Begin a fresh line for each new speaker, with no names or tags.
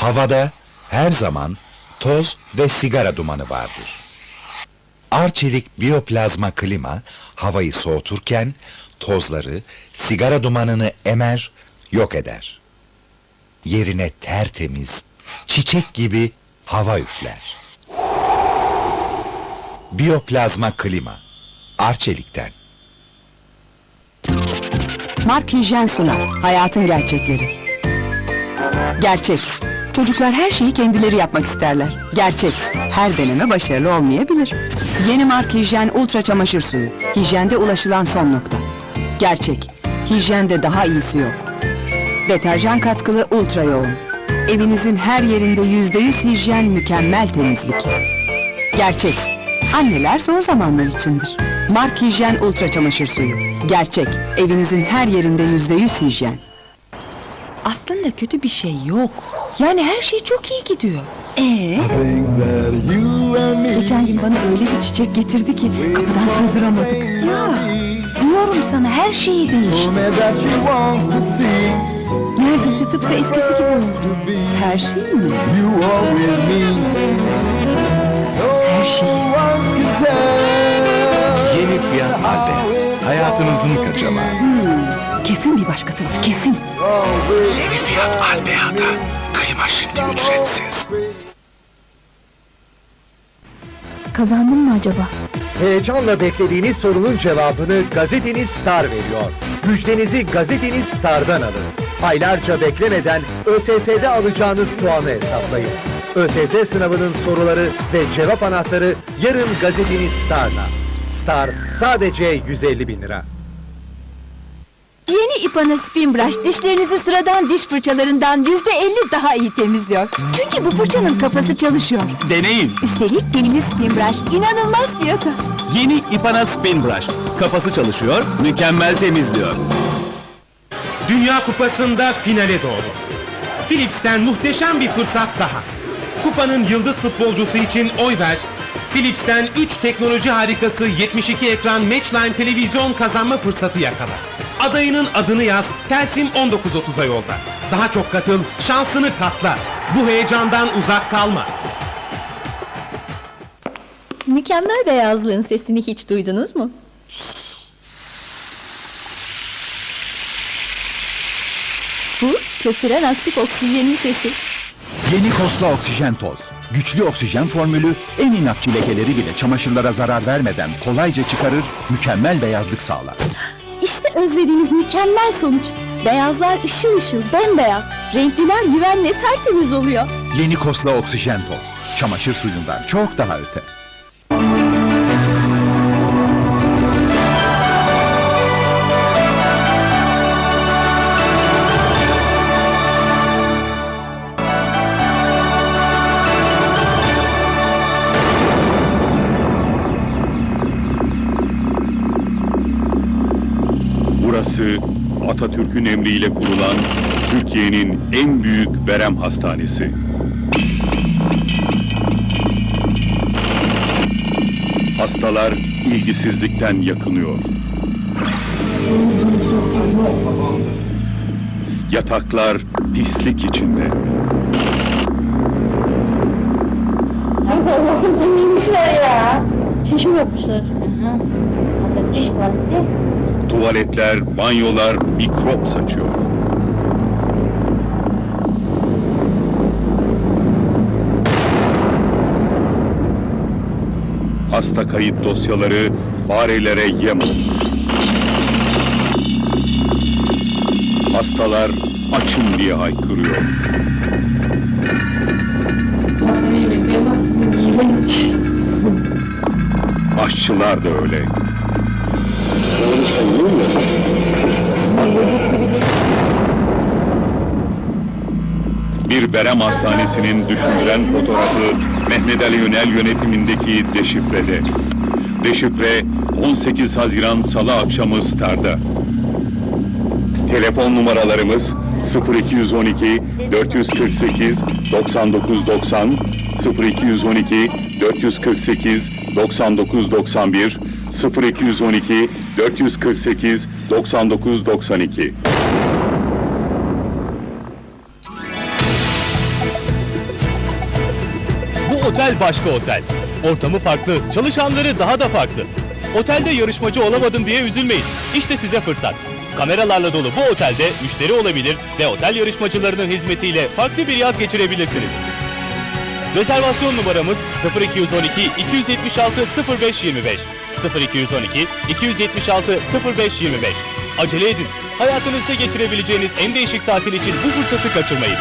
Havada her zaman toz ve sigara dumanı vardır. Arçelik biyoplazma klima havayı soğuturken tozları, sigara dumanını emer, yok eder. Yerine tertemiz, çiçek gibi hava üfler. Biyoplazma klima, Arçelik'ten.
Mark Hijyen sunar. Hayatın gerçekleri. Gerçek. Çocuklar her şeyi kendileri yapmak isterler. Gerçek. Her deneme başarılı olmayabilir. Yeni Mark Hijyen Ultra Çamaşır Suyu. Hijyende ulaşılan son nokta. Gerçek. Hijyende daha iyisi yok. Deterjan katkılı ultra yoğun. Evinizin her yerinde yüzde yüz hijyen mükemmel temizlik. Gerçek. Anneler zor zamanlar içindir. Mark Hijyen Ultra Çamaşır Suyu. Gerçek. Evinizin her yerinde yüzde yüz hijyen. Aslında kötü bir şey yok. Yani her şey çok iyi gidiyor. Ee? Geçen gün bana öyle bir çiçek getirdi ki kapıdan sığdıramadık. Ya diyorum sana her şeyi değişti. Neredeyse tıpkı eskisi gibi oldu. Her şey mi? Her şey.
Yeni Fiat Alpe, hayatınızın kaçamağı.
Kesin bir başkası var kesin.
Yeni Fiat Alpea'da klima şimdi ücretsiz.
Kazandım mı acaba?
Heyecanla beklediğiniz sorunun cevabını gazeteniz Star veriyor. Müjdenizi gazeteniz Star'dan alın. Aylarca beklemeden ÖSS'de alacağınız puanı hesaplayın. ÖSS sınavının soruları ve cevap anahtarı yarın gazeteniz Star'da. Star sadece 150 bin lira.
İpana Spin Brush dişlerinizi sıradan diş fırçalarından yüzde elli daha iyi temizliyor. Çünkü bu fırçanın kafası çalışıyor.
Deneyin.
Üstelik yeni Spin Brush inanılmaz fiyata.
Yeni Ipana Spin Brush. Kafası çalışıyor, mükemmel temizliyor.
Dünya Kupası'nda finale doğdu. Philips'ten muhteşem bir fırsat daha. Kupanın yıldız futbolcusu için oy ver. Philips'ten 3 teknoloji harikası 72 ekran Matchline televizyon kazanma fırsatı yakala. Adayının adını yaz, Telsim 19.30'a yolda. Daha çok katıl, şansını katla. Bu heyecandan uzak kalma.
Mükemmel beyazlığın sesini hiç duydunuz mu? Bu köpüren aktif oksijenin sesi.
Yeni Kosla Oksijen Toz. Güçlü oksijen formülü en inatçı lekeleri bile çamaşırlara zarar vermeden kolayca çıkarır, mükemmel beyazlık sağlar.
İşte özlediğiniz mükemmel sonuç. Beyazlar ışıl ışıl, bembeyaz. Renkliler güvenle tertemiz oluyor.
Yeni Kosla Oksijen Toz. Çamaşır suyundan çok daha öte.
Burası Atatürk'ün emriyle kurulan Türkiye'nin en büyük verem hastanesi. Hastalar ilgisizlikten yakınıyor. Yataklar pislik içinde.
Şiş mi yapmışlar? Hatta diş var değil
Tuvaletler, banyolar mikrop saçıyor. Hasta kayıt dosyaları farelere yem olmuş. Hastalar açın diye haykırıyor. Aşçılar da öyle. Bir verem hastanesinin düşündüren fotoğrafı Mehmet Ali Yönel yönetimindeki Deşifre'de. Deşifre 18 Haziran Salı akşamı Star'da. Telefon numaralarımız 0212 448 9990 0212 448 9991 0212 448 9992
otel başka otel. Ortamı farklı, çalışanları daha da farklı. Otelde yarışmacı olamadım diye üzülmeyin. İşte size fırsat. Kameralarla dolu bu otelde müşteri olabilir ve otel yarışmacılarının hizmetiyle farklı bir yaz geçirebilirsiniz. Rezervasyon numaramız 0212 276 0525 0212 276 0525 Acele edin. Hayatınızda geçirebileceğiniz en değişik tatil için bu fırsatı kaçırmayın.